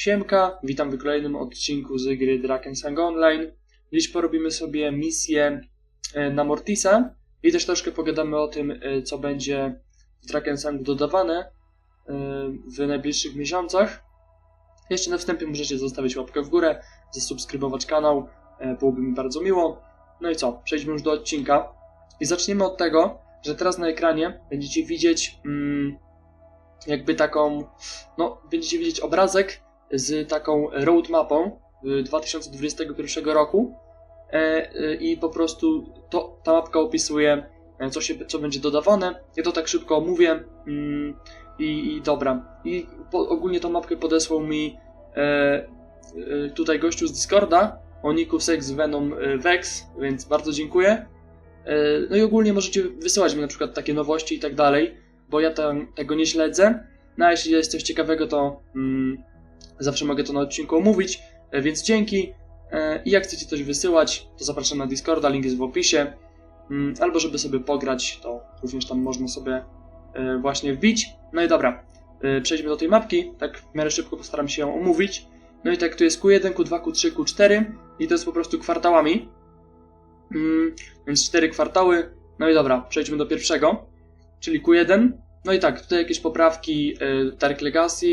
Siemka, witam w kolejnym odcinku z gry Drakensang Online. Dziś porobimy sobie misję e, na Mortisa i też troszkę pogadamy o tym, e, co będzie w Drakensang dodawane e, w najbliższych miesiącach. Jeszcze na wstępie możecie zostawić łapkę w górę, zasubskrybować kanał, byłoby mi bardzo miło. No i co, przejdźmy już do odcinka. I zaczniemy od tego, że teraz na ekranie będziecie widzieć mm, jakby taką, no będziecie widzieć obrazek z taką roadmapą y, 2021 roku e, e, i po prostu to, ta mapka opisuje e, co, się, co będzie dodawane. Ja to tak szybko omówię mm, i, i dobra. I po, ogólnie tą mapkę podesłał mi tutaj gościu z Discorda o niku Sex Venom Vex, więc bardzo dziękuję. No i ogólnie możecie wysyłać mi na przykład takie nowości i tak dalej, bo ja tam, tego nie śledzę. No a jeśli jest coś ciekawego, to mm, zawsze mogę to na odcinku omówić, e, więc dzięki. E, I jak chcecie coś wysyłać, to zapraszam na Discorda, link jest w opisie. Mm, Albo żeby sobie pograć, to również tam można sobie e, właśnie wbić. No i dobra, przejdźmy do tej mapki, tak w miarę szybko postaram się ją omówić. No i tak, tu jest Q1, Q2, Q3, Q4 i to jest po prostu kwartałami. Mm, Więc cztery kwartały. No i dobra, przejdźmy do pierwszego, czyli Q1. No i tak, tutaj jakieś poprawki Dark Legacy,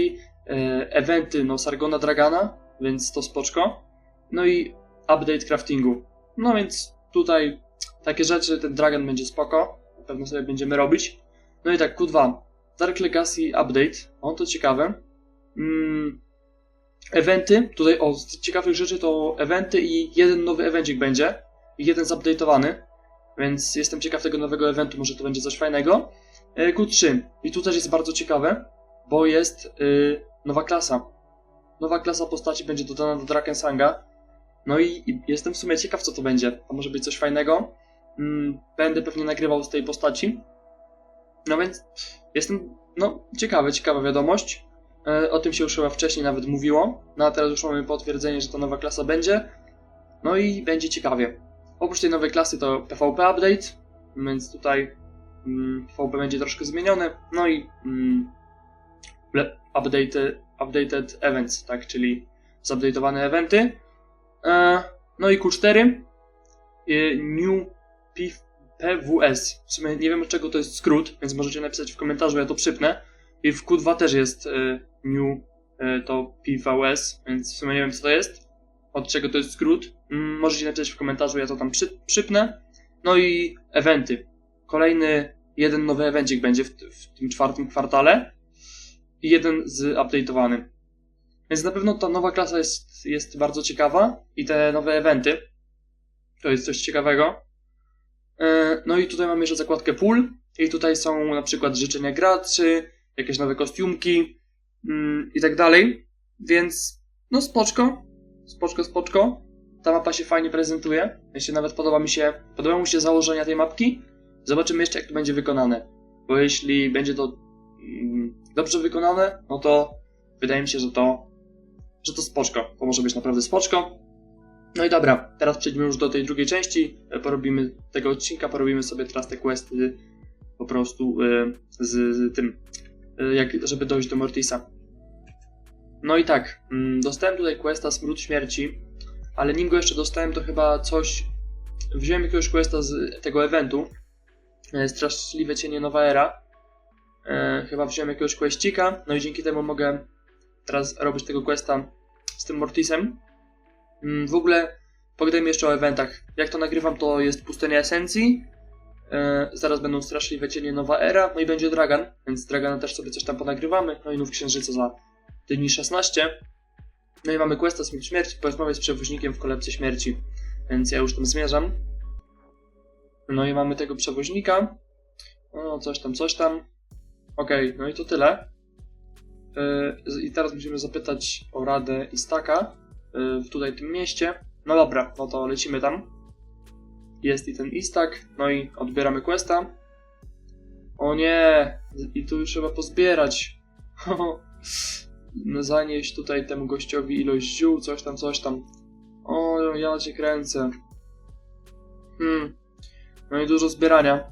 eventy no Sargona Dragana, więc to spoczko. No i update craftingu. No więc tutaj takie rzeczy, ten Dragon będzie spoko, na pewno sobie będziemy robić. No i tak, Q2, Dark Legacy update, o to ciekawe. Mm, eventy, tutaj o, z ciekawych rzeczy to eventy i jeden nowy evencik będzie, i jeden zupdate'owany, więc jestem ciekaw tego nowego eventu, może to będzie coś fajnego. E, Q3. I tu też jest bardzo ciekawe, bo jest y, nowa klasa. Nowa klasa postaci będzie dodana do Drakensanga. No i, i jestem w sumie ciekaw, co to będzie. To może być coś fajnego. Mm, będę pewnie nagrywał z tej postaci. No więc jestem, no, ciekawy, ciekawa wiadomość. E, o tym się już chyba wcześniej nawet mówiło. No a teraz już mamy potwierdzenie, że ta nowa klasa będzie. No i będzie ciekawie. Oprócz tej nowej klasy to PvP Update, więc tutaj mm, PvP będzie troszkę zmienione. No i mm, ble- update, updated events, tak, czyli zupdate'owane eventy. E, no i Q4 e, New PWS. W sumie nie wiem od czego to jest skrót, więc możecie napisać w komentarzu, ja to przypnę. I w Q2 też jest e, New to PVS, więc w sumie nie wiem co to jest od czego to jest skrót. Mm, Możecie napisać w komentarzu, ja to tam przy, przypnę. No i eventy. Kolejny, jeden nowy evencik będzie w, w tym czwartym kwartale i jeden zupdate'owany. Więc na pewno ta nowa klasa jest, jest bardzo ciekawa i te nowe eventy to jest coś ciekawego. E, No i tutaj mamy jeszcze zakładkę pool i tutaj są na przykład życzenia graczy, jakieś nowe kostiumki mm, i tak dalej. Więc no spoczko, spoczko, spoczko. Ta mapa się fajnie prezentuje. Jeśli nawet podoba mi się, podobają mi się założenia tej mapki. Zobaczymy jeszcze, jak to będzie wykonane. Bo jeśli będzie to dobrze wykonane, no to wydaje mi się, że to, że to spoczko. To może być naprawdę spoczko. No i dobra, teraz przejdźmy już do tej drugiej części. E, Porobimy tego odcinka, porobimy sobie teraz te questy po prostu e, z, z tym, e, jak, żeby dojść do Mortisa. No i tak, mm, dostałem tutaj questa Smród Śmierci, ale nim go jeszcze dostałem, to chyba coś... Wziąłem jakiegoś questa z tego eventu, Straszliwe Cienie Nowa Era. E, chyba wziąłem jakiegoś questika, no i dzięki temu mogę teraz robić tego questa z tym Mortisem. Mm, w ogóle pogadajmy jeszcze o eventach. Jak to nagrywam, to jest Pustynia Esencji, e, zaraz będą Straszliwe Cienie Nowa Era, no i będzie Dragan, więc z Dragana też sobie coś tam ponagrywamy, no i Nów Księżyca za dni 16. No i mamy questa Smród Śmierci, porozmawiać z przewoźnikiem w kolebce śmierci. Więc ja już tam zmierzam. No i mamy tego przewoźnika. O, coś tam, coś tam. Okej, no i to tyle. Yy, I teraz musimy zapytać o radę Istaka yy, w tutaj tym mieście. No dobra, no to lecimy tam. Jest i ten Istak, no i odbieramy questa. O nie! I tu już trzeba pozbierać. no, zanieść tutaj temu gościowi ilość ziół, coś tam, coś tam. O, ja cię kręcę. Hmm. No i dużo zbierania.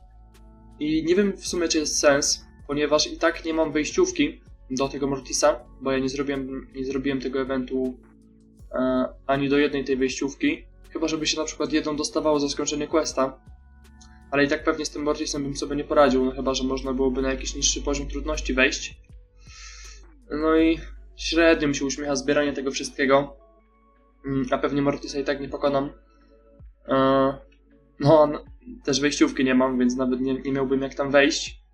I nie wiem w sumie, czy jest sens, ponieważ i tak nie mam wejściówki, do tego Mortisa, bo ja nie zrobiłem, nie zrobiłem tego eventu e, ani do jednej tej wejściówki. Chyba, żeby się na przykład jedną dostawało za skończenie questa. Ale i tak pewnie z tym Mortisem bym sobie nie poradził, no chyba, że można byłoby na jakiś niższy poziom trudności wejść. No i średnio mi się uśmiecha zbieranie tego wszystkiego. Mm, A pewnie Mortisa i tak nie pokonam. E, No, też wejściówki nie mam, więc nawet nie, nie miałbym jak tam wejść.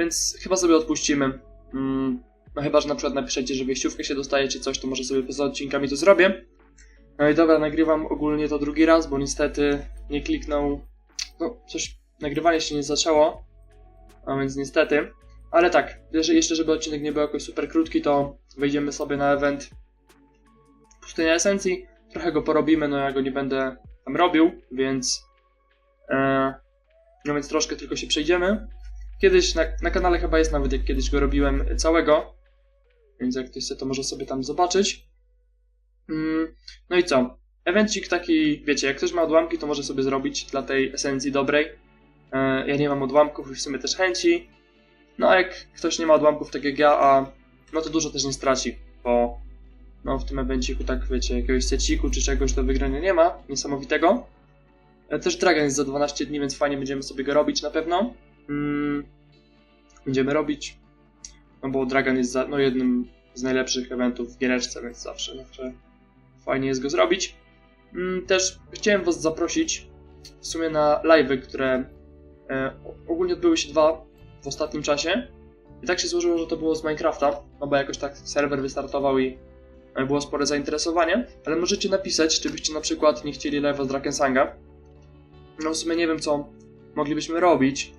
Więc chyba sobie odpuścimy. Mm, No chyba, że na przykład napiszecie, że wejściówkę się dostaje czy coś, to może sobie poza odcinkami to zrobię. No i dobra, nagrywam ogólnie to drugi raz, bo niestety nie kliknął. No, coś, nagrywanie się nie zaczęło. A więc niestety. Ale tak, jeszcze żeby odcinek nie był jakoś super krótki, to wejdziemy sobie na event Pustynia Esencji. Trochę go porobimy, no ja go nie będę tam robił, więc. E, no więc troszkę tylko się przejdziemy. Kiedyś na, na kanale chyba jest nawet jak kiedyś go robiłem całego. Więc jak ktoś chce, to może sobie tam zobaczyć. Mm, no i co? Evencik taki, wiecie, jak ktoś ma odłamki, to może sobie zrobić dla tej esencji dobrej. E, ja nie mam odłamków i w sumie też chęci. No a jak ktoś nie ma odłamków tak jak ja, a no to dużo też nie straci, bo no w tym evenciku tak wiecie, jakiegoś seciku czy czegoś do wygrania nie ma, niesamowitego. E, Też Dragon jest za 12 dni, więc fajnie będziemy sobie go robić na pewno. Mm, będziemy robić, no bo Dragon jest za, no, jednym z najlepszych eventów w giereczce, więc zawsze, zawsze fajnie jest go zrobić. Mm, też chciałem was zaprosić w sumie na live'y, które e, ogólnie odbyły się dwa w ostatnim czasie. I tak się złożyło, że to było z Minecrafta, no bo jakoś tak serwer wystartował i e, było spore zainteresowanie, ale możecie napisać, czy byście na przykład nie chcieli live'a z Drakensanga. No w sumie nie wiem, co moglibyśmy robić,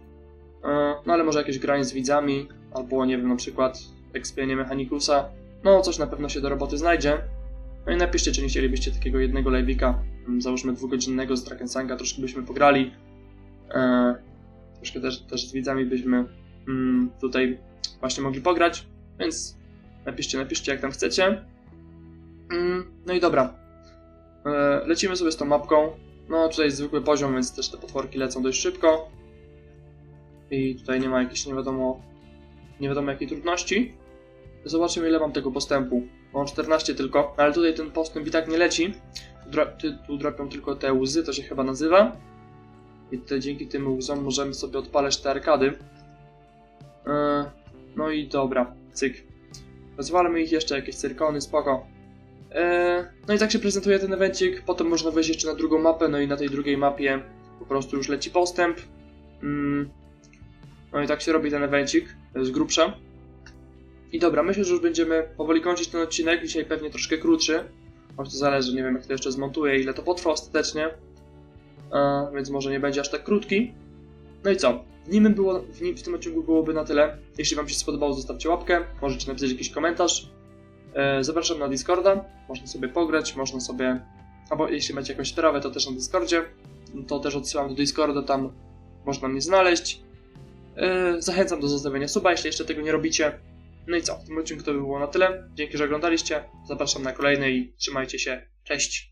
no ale może jakieś granie z widzami, albo nie wiem, na przykład ekspienie Mechanikusa, no coś na pewno się do roboty znajdzie. No i napiszcie, czy nie chcielibyście takiego jednego live'ika, mm, załóżmy dwugodzinnego z Drakensanga, troszkę byśmy pograli, e, troszkę też, też z widzami byśmy mm, tutaj właśnie mogli pograć, więc napiszcie, napiszcie jak tam chcecie. Mm, no i dobra. E, lecimy sobie z tą mapką. No tutaj jest zwykły poziom, więc też te potworki lecą dość szybko. I tutaj nie ma jakiejś nie wiadomo, nie wiadomo jakiej trudności. Zobaczymy ile mam tego postępu. Mam 14 tylko, ale tutaj ten postęp i tak nie leci. Ty- tu dropią tylko te łzy, to się chyba nazywa. I tutaj dzięki tym łzom możemy sobie odpalać te arkady. E, no i dobra, cyk. Rozwalmy ich jeszcze, jakieś cyrkony, spoko. E, no i tak się prezentuje ten evencik. Potem można wejść jeszcze na drugą mapę, no i na tej drugiej mapie po prostu już leci postęp. Mm. No i tak się robi ten evencik z grubsza. I dobra, myślę, że już będziemy powoli kończyć ten odcinek. Dzisiaj pewnie troszkę krótszy. Choć to zależy, nie wiem jak to jeszcze zmontuję, ile to potrwa ostatecznie. E, więc może nie będzie aż tak krótki. No i co? W, nim było, w, nim, w tym odcinku byłoby na tyle. Jeśli Wam się spodobało, zostawcie łapkę. Możecie napisać jakiś komentarz. E, zapraszam na Discorda. Można sobie pograć, można sobie. Albo jeśli macie jakąś sprawę, to też na Discordzie. To też odsyłam do Discorda, tam można mnie znaleźć. E, zachęcam do zostawienia suba, jeśli jeszcze tego nie robicie. No i co? W tym odcinku to by było na tyle. Dzięki, że oglądaliście. Zapraszam na kolejny i trzymajcie się. Cześć!